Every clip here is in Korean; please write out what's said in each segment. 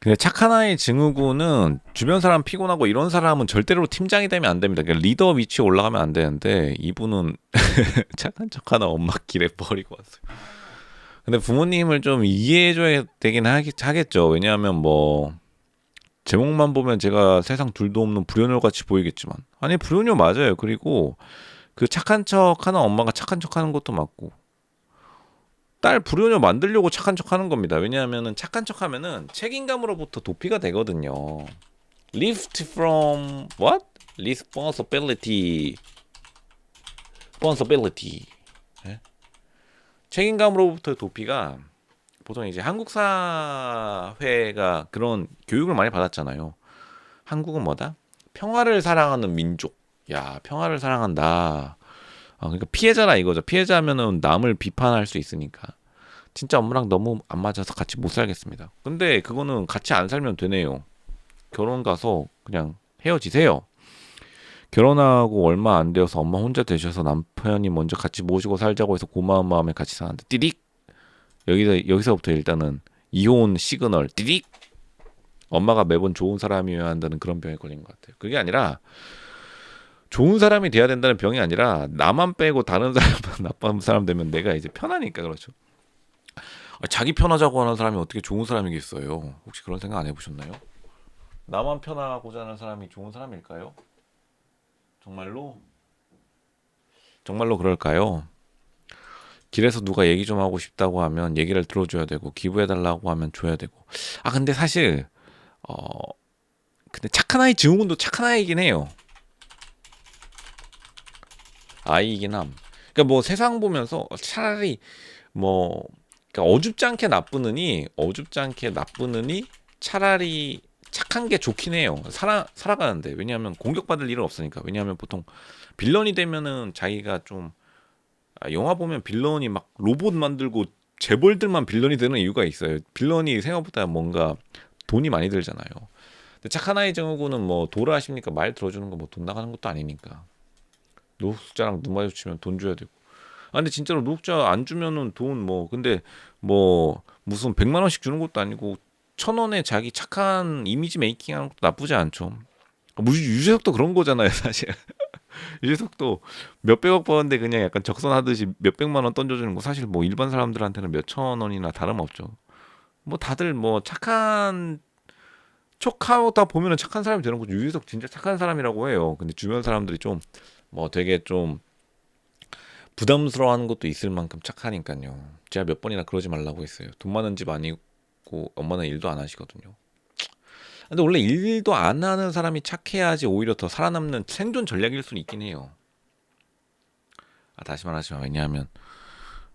근데 착한 아이 증후군은 주변 사람 피곤하고 이런 사람은 절대로 팀장이 되면 안 됩니다. 그러니까 리더 위치에 올라가면 안 되는데 이분은 착한 척하는 엄마 길에 버리고 왔어요. 근데 부모님을 좀 이해해줘야 되긴 하겠, 하겠죠. 왜냐하면 뭐 제목만 보면 제가 세상 둘도 없는 불효녀 같이 보이겠지만 아니 불효녀 맞아요. 그리고 그 착한 척하는 엄마가 착한 척하는 것도 맞고 딸 불효녀 만들려고 착한 척 하는 겁니다. 왜냐하면은 착한 척 하면은 책임감으로부터 도피가 되거든요. Lift from what? Responsibility. Responsibility. 예? 책임감으로부터 도피가 보통 이제 한국 사회가 그런 교육을 많이 받았잖아요. 한국은 뭐다? 평화를 사랑하는 민족. 야, 평화를 사랑한다. 아, 그러니까 피해자라 이거죠. 피해자면은 남을 비판할 수 있으니까. 진짜 엄마랑 너무 안 맞아서 같이 못 살겠습니다. 근데 그거는 같이 안 살면 되네요. 결혼 가서 그냥 헤어지세요. 결혼하고 얼마 안 되어서 엄마 혼자 되셔서 남편이 먼저 같이 모시고 살자고 해서 고마운 마음에 같이 사는데 띠릭 여기서 여기서부터 일단은 이혼 시그널 띠릭 엄마가 매번 좋은 사람이어야 한다는 그런 병에 걸린 것 같아요. 그게 아니라 좋은 사람이 돼야 된다는 병이 아니라 나만 빼고 다른 사람은 나쁜 사람 되면 내가 이제 편하니까 그렇죠. 아, 자기 편하자고 하는 사람이 어떻게 좋은 사람이겠어요? 혹시 그런 생각 안 해보셨나요? 나만 편하고자 하는 사람이 좋은 사람일까요? 정말로? 정말로 그럴까요? 길에서 누가 얘기 좀 하고 싶다고 하면 얘기를 들어줘야 되고 기부해달라고 하면 줘야 되고 아 근데 사실 어 근데 착한 아이 증후군도 착한 아이긴 해요 아이긴 함 그러니까 뭐 세상 보면서 차라리 뭐 그러니까 어줍지 않게 나쁘느니 어줍지 않게 나쁘느니 차라리 착한 게 좋긴 해요. 살아 살아가는데 왜냐하면 공격받을 일은 없으니까. 왜냐하면 보통 빌런이 되면은 자기가 좀 아, 영화 보면 빌런이 막 로봇 만들고 재벌들만 빌런이 되는 이유가 있어요. 빌런이 생각보다 뭔가 돈이 많이 들잖아요. 근데 착한 아이 증후군은 뭐 도라 하십니까? 말 들어주는 거 뭐 돈 나가는 것도 아니니까. 노숙자랑 눈 마주치면 돈 줘야 되고. 아 근데 진짜로 노숙자 안 주면은 돈 뭐 근데 뭐 무슨 100만 원씩 주는 것도 아니고 천 원에 자기 착한 이미지 메이킹 하는 것도 나쁘지 않죠. 뭐 유- 유재석도 그런 거잖아요, 사실. 유재석도 몇백억 버는데 그냥 약간 적선하듯이 몇백만 원 던져주는 거 사실 뭐 일반 사람들한테는 몇천 원이나 다름없죠. 뭐 다들 뭐 착한 척하다 보면은 착한 사람이 되는 거죠. 유재석 진짜 착한 사람이라고 해요. 근데 주변 사람들이 좀 뭐 되게 좀 부담스러워하는 것도 있을 만큼 착하니까요. 제가 몇 번이나 그러지 말라고 했어요. 돈 많은 집 아니고 엄마는 일도 안 하시거든요. 근데 원래 일도 안 하는 사람이 착해야지 오히려 더 살아남는 생존 전략일 수는 있긴 해요. 아, 다시 말하지만 왜냐하면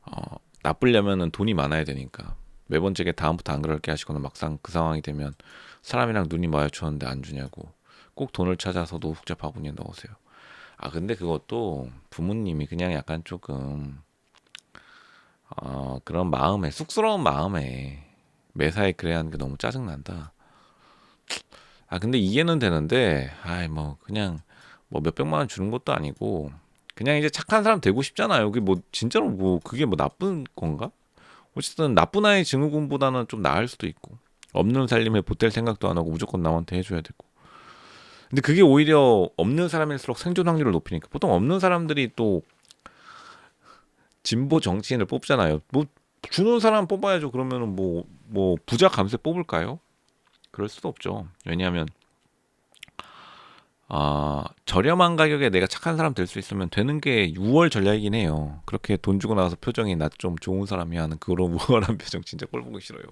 어, 나쁘려면은 돈이 많아야 되니까 매번 제게 다음부터 안 그럴게 하시거나 막상 그 상황이 되면 사람이랑 눈이 마주쳤는데 안 주냐고 꼭 돈을 찾아서 노숙자 바구니에 넣으세요. 아 근데 그것도 부모님이 그냥 약간 조금 어, 그런 마음에 쑥스러운 마음에 매사에 그래야 하는 게 너무 짜증 난다. 아 근데 이해는 되는데 아이 뭐 그냥 뭐 몇백만 원 주는 것도 아니고 그냥 이제 착한 사람 되고 싶잖아요. 그게 뭐 진짜로 뭐 그게 뭐 나쁜 건가? 어쨌든 나쁜 아이 증후군보다는 좀 나을 수도 있고 없는 살림에 보탤 생각도 안 하고 무조건 남한테 해줘야 되고 근데 그게 오히려 없는 사람일수록 생존 확률을 높이니까 보통 없는 사람들이 또 진보 정치인을 뽑잖아요. 뭐 주는 사람 뽑아야죠. 그러면은 뭐뭐 부자 감세 뽑을까요? 그럴 수도 없죠. 왜냐하면 아 저렴한 가격에 내가 착한 사람 될 수 있으면 되는 게 6월 전략이긴 해요. 그렇게 돈 주고 나서 표정이 나 좀 좋은 사람이 하는 그런 우월한 표정 진짜 꼴 보기 싫어요.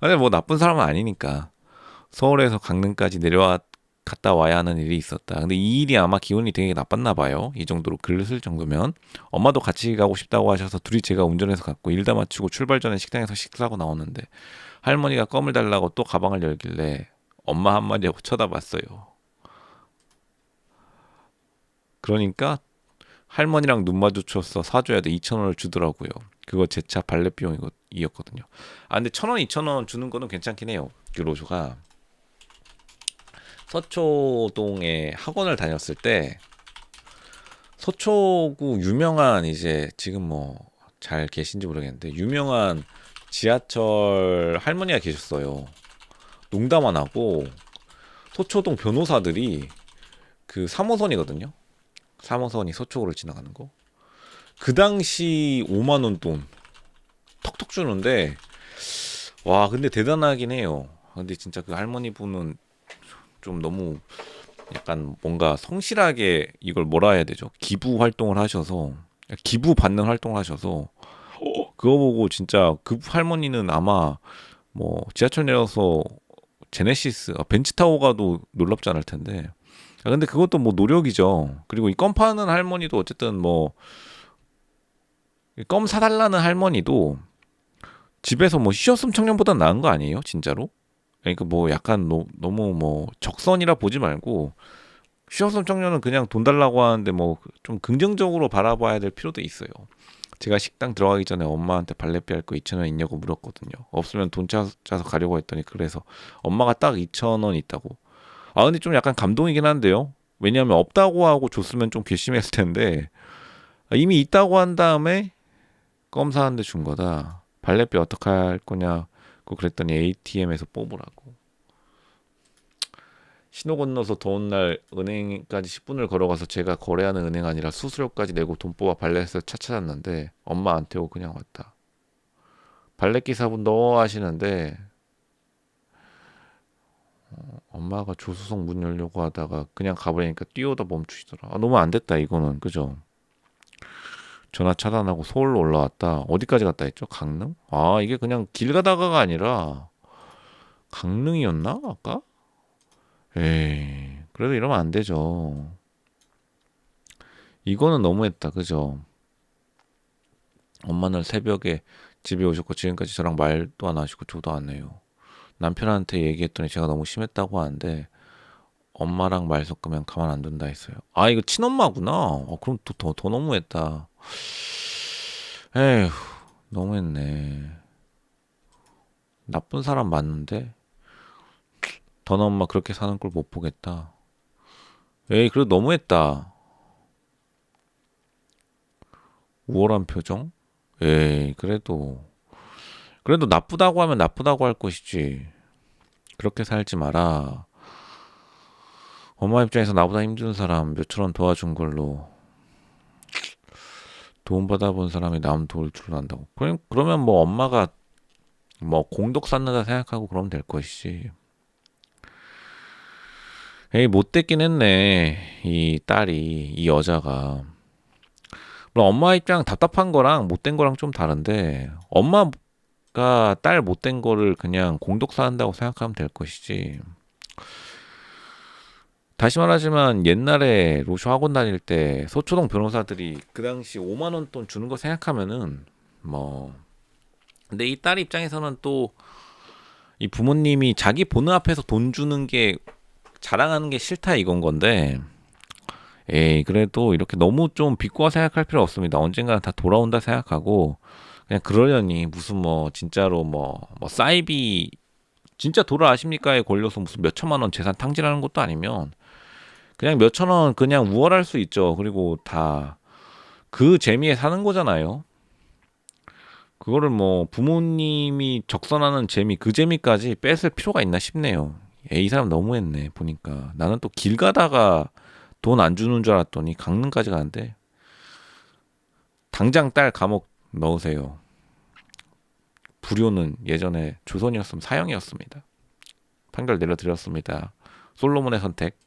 아니 뭐 나쁜 사람은 아니니까 서울에서 강릉까지 내려와 갔다 와야 하는 일이 있었다. 근데 이 일이 아마 기운이 되게 나빴나 봐요. 이 정도로 글을 쓸 정도면 엄마도 같이 가고 싶다고 하셔서 둘이 제가 운전해서 갔고 일 다 마치고 출발 전에 식당에서 식사하고 나오는데 할머니가 껌을 달라고 또 가방을 열길래 엄마 한마디 하고 쳐다봤어요. 그러니까 할머니랑 눈 마주쳐서 사줘야 돼 2천 원을 주더라고요. 그거 제 차 발렛 비용이었거든요. 아 근데 천 원, 이천 원 주는 거는 괜찮긴 해요. 그 로조가 서초동에 학원을 다녔을 때 서초구 유명한 이제 지금 뭐 잘 계신지 모르겠는데 유명한 지하철 할머니가 계셨어요. 농담 안 하고 소초동 변호사들이 그 3호선이거든요. 3호선이 서초구를 지나가는 거. 그 당시 5만 원 돈 턱턱 주는데 와 근데 대단하긴 해요. 근데 진짜 그 할머니 분은 좀 너무 약간 뭔가 성실하게 이걸 뭐라 해야 되죠? 기부 활동을 하셔서 기부 받는 활동을 하셔서 어, 그거 보고 진짜 그 할머니는 아마 뭐 지하철 내려서 제네시스 아, 벤츠 타고 가도 놀랍지 않을 텐데 아, 근데 그것도 뭐 노력이죠. 그리고 이 껌 파는 할머니도 어쨌든 뭐 껌 사달라는 할머니도 집에서 뭐 쉬었음 청년보다 나은 거 아니에요? 진짜로? 그러니까 뭐 약간 노, 너무 뭐 적선이라 보지 말고 쉬었음 청년은 그냥 돈 달라고 하는데 뭐 좀 긍정적으로 바라봐야 될 필요도 있어요. 제가 식당 들어가기 전에 엄마한테 발레비 할거 2천 원 있냐고 물었거든요. 없으면 돈 짜, 짜서 가려고 했더니 그래서 엄마가 딱 2천 원 있다고. 아 근데 좀 약간 감동이긴 한데요. 왜냐하면 없다고 하고 줬으면 좀 괘씸했을 텐데 아, 이미 있다고 한 다음에 껌 사는데 준 거다. 발레비 어떻게 할 거냐? 고 그랬더니 ATM에서 뽑으라고. 신호 건너서 더운 날 은행까지 10분을 걸어가서 제가 거래하는 은행 아니라 수수료까지 내고 돈 뽑아 발렛에서 차 찾았는데 엄마 안 태우고 그냥 왔다. 발렛 기사분 너 하시는데 어, 엄마가 조수석 문 열려고 하다가 그냥 가버리니까 뛰어다 멈추시더라. 아, 너무 안 됐다 이거는 그죠? 전화 차단하고 서울로 올라왔다. 어디까지 갔다 했죠? 강릉? 아 이게 그냥 길 가다가가 아니라 강릉이었나 아까? 에이 그래도 이러면 안 되죠. 이거는 너무했다 그죠? 엄마는 새벽에 집에 오셨고 지금까지 저랑 말도 안 하시고 저도 안 해요. 남편한테 얘기했더니 제가 너무 심했다고 하는데 엄마랑 말 섞으면 가만 안 둔다 했어요. 아 이거 친엄마구나. 어, 그럼 또더 더 너무했다. 에휴 너무했네. 나쁜 사람 맞는데 던 엄마 그렇게 사는 걸 못 보겠다. 에이 그래도 너무했다. 우월한 표정? 에이 그래도 그래도 나쁘다고 하면 나쁘다고 할 것이지. 그렇게 살지 마라. 엄마 입장에서 나보다 힘든 사람 몇천 원 도와준 걸로 도움 받아본 사람이 남 도울 줄 안다고. 그럼 그러면 뭐 엄마가 뭐 공덕 쌓는다 생각하고 그러면 될 것이지. 에이 못됐긴 했네 이 딸이 이 여자가 물론 엄마 입장 답답한 거랑 못된 거랑 좀 다른데 엄마가 딸 못된 거를 그냥 공덕 쌓는다고 생각하면 될 것이지 다시 말하지만 옛날에 로쇼 학원 다닐 때 소초동 변호사들이 그 당시 5만 원 돈 주는 거 생각하면은 뭐 근데 이 딸 입장에서는 또 이 부모님이 자기 보는 앞에서 돈 주는 게 자랑하는 게 싫다 이건 건데 에이 그래도 이렇게 너무 좀 비꼬아 생각할 필요 없습니다. 언젠가 다 돌아온다 생각하고 그냥 그러려니 무슨 뭐 진짜로 뭐뭐 사이비 진짜 돌아아십니까에 걸려서 무슨 몇 천만 원 재산 탕진하는 것도 아니면 그냥 몇 천 원 그냥 우월할 수 있죠. 그리고 다 그 재미에 사는 거잖아요. 그거를 뭐 부모님이 적선하는 재미 그 재미까지 뺏을 필요가 있나 싶네요. 에이, 이 사람 너무했네 보니까 나는 또 길 가다가 돈 안 주는 줄 알았더니 강릉까지 가는데 당장 딸 감옥 넣으세요. 불효는 예전에 조선이었으면 사형이었습니다. 판결 내려드렸습니다. 솔로몬의 선택